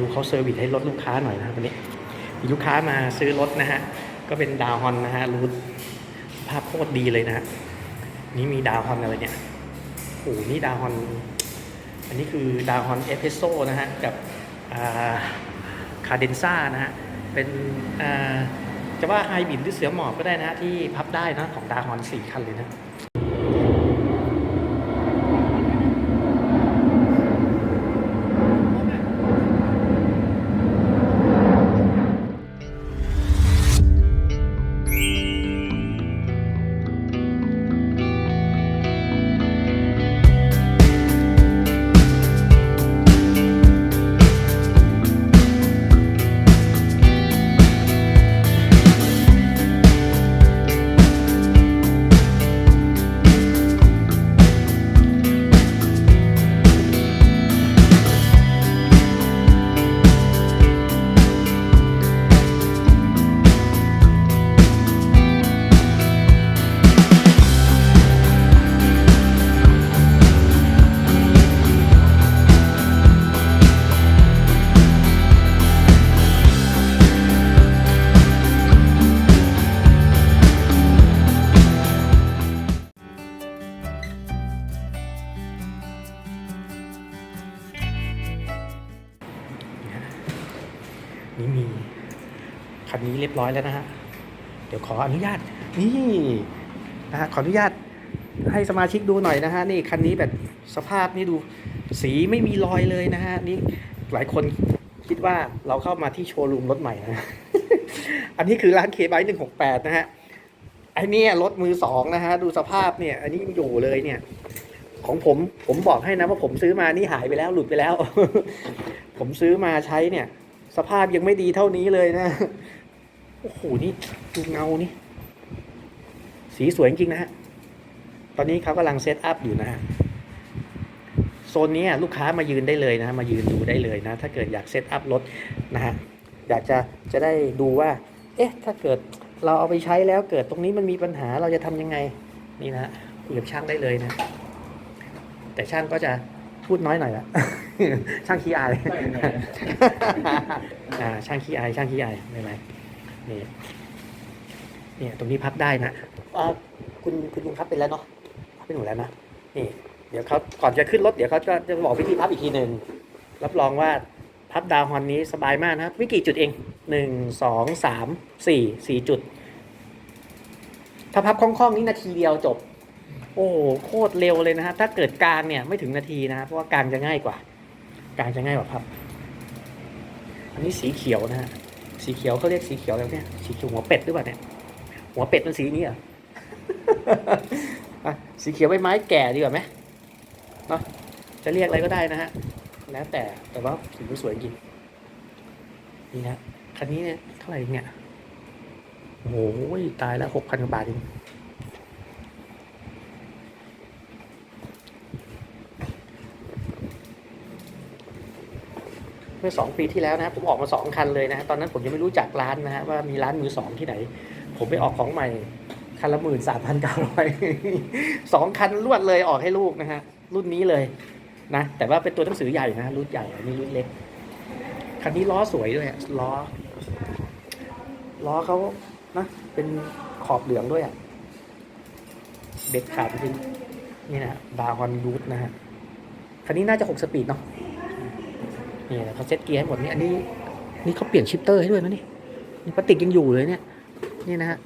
ดูเขาเซอร์วิสให้รถลูกค้าหน่อยนะครับวันนี้มีลูกค้ามาซื้อรถนะฮะก็เป็นดาวฮอนนะฮะรูทภาพโคตรดีเลยนะฮะนี่มีดาวฮอนอะไรเนี่ยโอ้โหนี่ดาวฮอนอันนี้คือดาวฮอนเอสเพโซนะฮะกับคาเดนซ่านะฮะเป็นอาจะว่าไฮบริดหรือเสือหมอบก็ได้นะฮะที่พับได้นะของดาวฮอนสี่คันเลยนะ นนี้เรียบร้อยแล้วนะฮะ เดี๋ยวขออนุญาต นี่นะฮะขออนุญาตให้สมาชิกดูหน่อยนะฮะ นี่คันนี้แบบสภาพนี่ดูสีไม่มีรอยเลยนะฮะ นี่หลายคนคิดว่าเราเข้ามาที่โชว์รูมรถใหม่นะ อันนี้คือร้านเคไบหนึ่งหกแปดนะฮะไอ้นี่รถมือสองนะฮะ ดูสภาพเนี่ย อันนี้ยังอยู่เลยเนี่ย ของผมผมบอกให้นะว่าผมซื้อมานี่หายไปแล้วหลุดไปแล้ว ผมซื้อมาใช้เนี่ย สภาพยังไม่ดีเท่านี้เลยนะ โอ้โห นี่ดูเงานี่ สีสวยจริงๆนะฮะ ตอนนี้เขากำลังเซตอัพอยู่นะฮะ โซนนี้ลูกค้ามายืนได้เลยนะ มายืนดูได้เลยนะ ถ้าเกิดอยากเซตอัพรถนะฮะ อยากจะจะได้ดูว่า เอ๊ะ ถ้าเกิดเราเอาไปใช้แล้วเกิดตรงนี้มันมีปัญหาเราจะทำยังไง นี่นะฮะคุยกับช่างได้เลยนะ แต่ช่างก็จะพูดน้อยหน่อยละช่างขี้อายอ่าช่างขี้อาย ช่างขี้อายไม่เป็นไร นี่เนี่ยตรงนี้พับได้นะอ่าคุณคุณลุงพับเป็นแล้วเนาะพับเป็นหมดแล้วนะนี่ เดี๋ยวเขาก่อนจะขึ้นรถเดี๋ยวเขาจะจะบอกวิธีพับอีกทีหนึ่งรับรองว่าพับดาวฮอนนี้สบายมากนะครับไม่กี่จุดเองหนึ่งสองสามสี่สี่จุด ถ้าพับคล่องๆนี่นาทีเดียวจบ โอ้โหโคตรเร็วเลยนะฮะถ้าเกิดกลางเนี่ยไม่ถึงนาทีนะฮะเพราะว่ากลางจะง่ายกว่า กลางจะง่ายกว่าพับ อันนี้สีเขียวนะฮะ สีเขียวเขาเรียกสีเขียวอะไรเนี่ยสีเขียวหัวเป็ดหรือเปล่าเนี่ยหัวเป็ดมันสีนี้เหรอสีเขียวใบไม้แก่ดีกว่าไหมเนาะจะเรียกอะไรก็ได้นะฮะแล้วแต่แต่ว่าสีมันสวยจริงนี่นะคันนี้เนี่ยเท่าไหร่เนี่ยโอ้ยตายแล้วหกพันกว่าบาทเอง เมื่อสองปีที่แล้วนะผมออกมาสองคันเลยนะตอนนั้นผมยังไม่รู้จักร้านนะฮะว่ามีร้านมือสองที่ไหน ผมไปออกของใหม่คันละหมื่นสามพันเก้าร้อยสองคันรวดเลยออกให้ลูกนะฮะรุ่นนี้เลยนะแต่ว่าเป็นตัวหนังสือใหญ่นะรุ่นใหญ่อันนี้รุ่นเล็กคันนี้ล้อสวยด้วยล้อ ล้อเขานะเป็นขอบเหลืองด้วยอะเด็ดขาดจริงนี่นะบาร์ฮอนรูทนะฮะคันนี้น่าจะหกสปีดเนาะ นี่นะเขาเซ็ตเกียร์ให้หมดนี่อันนี้นี่เขาเปลี่ยนชิปเตอร์ให้ด้วยนะนี่นี่พลาสติกยังอยู่เลยเนี่ย นี่นะฮะ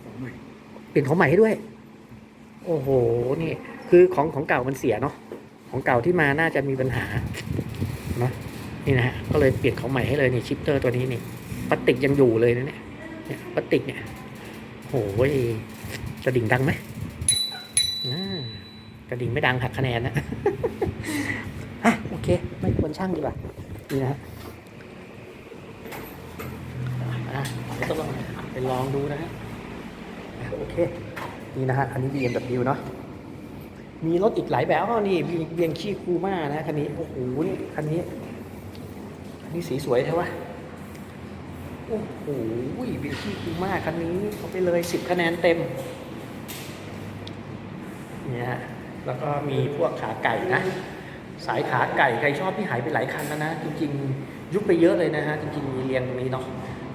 เปลี่ยนของใหม่ให้ด้วย โอ้โหนี่ คือของของเก่ามันเสียเนาะของเก่าที่มาน่าจะมีปัญหาเนาะนี่นะฮะก็เลยเปลี่ยนของใหม่ให้เลยนี่ชิปเตอร์ตัวนี้นี่พลาสติกยังอยู่เลยนะเนี่ยเนี่ยพลาสติกเนี่ยโอ้โหกระดิ่งดังไหมกระดิ่งไม่ดังหักคะแนนนะอะโอเค ไม่ควรช่างดีกว่า นี่นะฮะเดี๋ยวต้องลองไปลองดูนะฮะโอเค นี่นะฮะ อันนี้ BMW เนาะมีรถอีกหลายแบบอ้าวนี่เบียงขี้คูม่านะคันนี้โอ้โหนี่คันนี้คันนี้สีสวยใช่ไหมโอ้โหเบียงขี้คูม่าคันนี้เอาไปเลยสิบคะแนนเต็มเนี่ยฮะแล้วก็มีพวกขาไก่นะ สายขาไก่ใครชอบที่หายไปหลายคันแล้วนะ จริงยุบไปเยอะเลยนะฮะ จริง ๆ มีเรียงตรงนี้เนาะ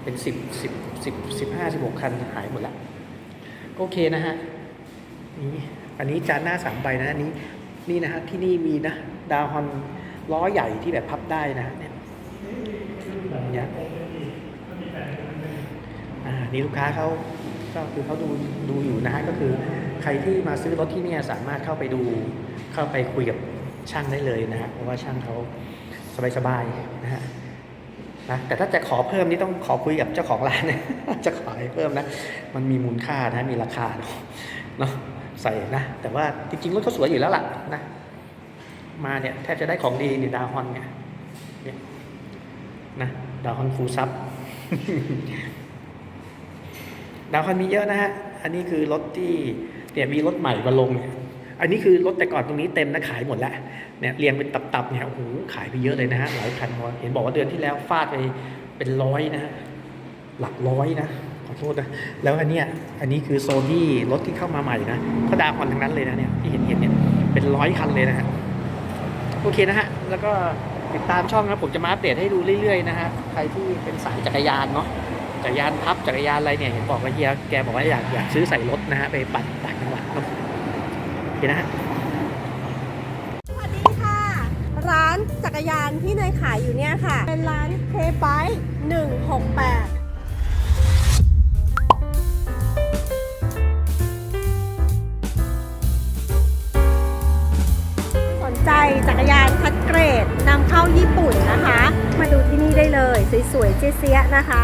เป็นสิบสิบสิบสิบห้าสิบหกคันหายหมดล้วก็โอเคนะฮะนี่อันนี้จานหน้าสามใบนะอันนี้นี่นะฮะที่นี่มีนะดาวฮอนล้อใหญ่ที่แบบพับได้นะเนี่ยอย่างเงี้ยอ่านี่ลูกค้าเขาก็คือเขาดูดูอยู่นะฮะก็คือใครที่มาซื้อรถที่เนี่ยสามารถเข้าไปดูเข้าไปคุยกับ ช่างได้เลยนะฮะเพราะว่าช่างเขาสบายๆนะฮะนะแต่ถ้าจะขอเพิ่มนี่ต้องขอคุยกับเจ้าของร้านนะจะขอให้เพิ่มนะ มันมีมูลค่านะมีราคาเนอะนาะใส่นะ แต่ว่าจริงๆรถก็สวยอยู่แล้วล่ะนะมาเนี่ยแทบจะได้ของดีเนี่ยดาวฮอนเนี่ยนะดาวฮอนฟูลซับดาวฮอนมีเยอะนะฮะ อันนี้คือรถที่เนี่ยมีรถใหม่มาลงเนี่ย อันนี้คือรถแต่ก่อนตรงนี้เต็มนะขายหมดแล้วเนี่ยเรียงเป็นตับๆเนี่ยโอ้โหขายไปเยอะเลยนะฮะหลายคันเห็นบอกว่าเดือนที่แล้วฟาดไปเป็นร้อยนะฮะหลักร้อยนะขอโทษนะแล้วอันเนี้ยอันนี้คือโซนที่รถที่เข้ามาใหม่นะก็ดาวฮอนทั้งนั้นเลยนะเนี่ยที่เห็นเห็นเนี่ยเป็นร้อยคันเลยนะฮะโอเคนะฮะแล้วก็ติดตามช่องนะผมจะมาอัปเดตให้ดูเรื่อยๆนะฮะใครที่เป็นสายจักรยานเนาะจักรยานพับจักรยานอะไรเนี่ยเห็นบอกว่าเฮียแกบอกว่าอยากอยากซื้อใส่รถนะฮะไปปั่นต่างจังหวัด เนาะโอเคนะฮะสวัสดีค่ะ ร้านจักรยานที่เนยขายอยู่เนี่ยค่ะ เป็นร้านเคไบ168สนใจจักรยานคัดเกรดนำเข้าญี่ปุ่นนะคะ มาดูที่นี่ได้เลย สวยๆเจ๊เสียนะคะ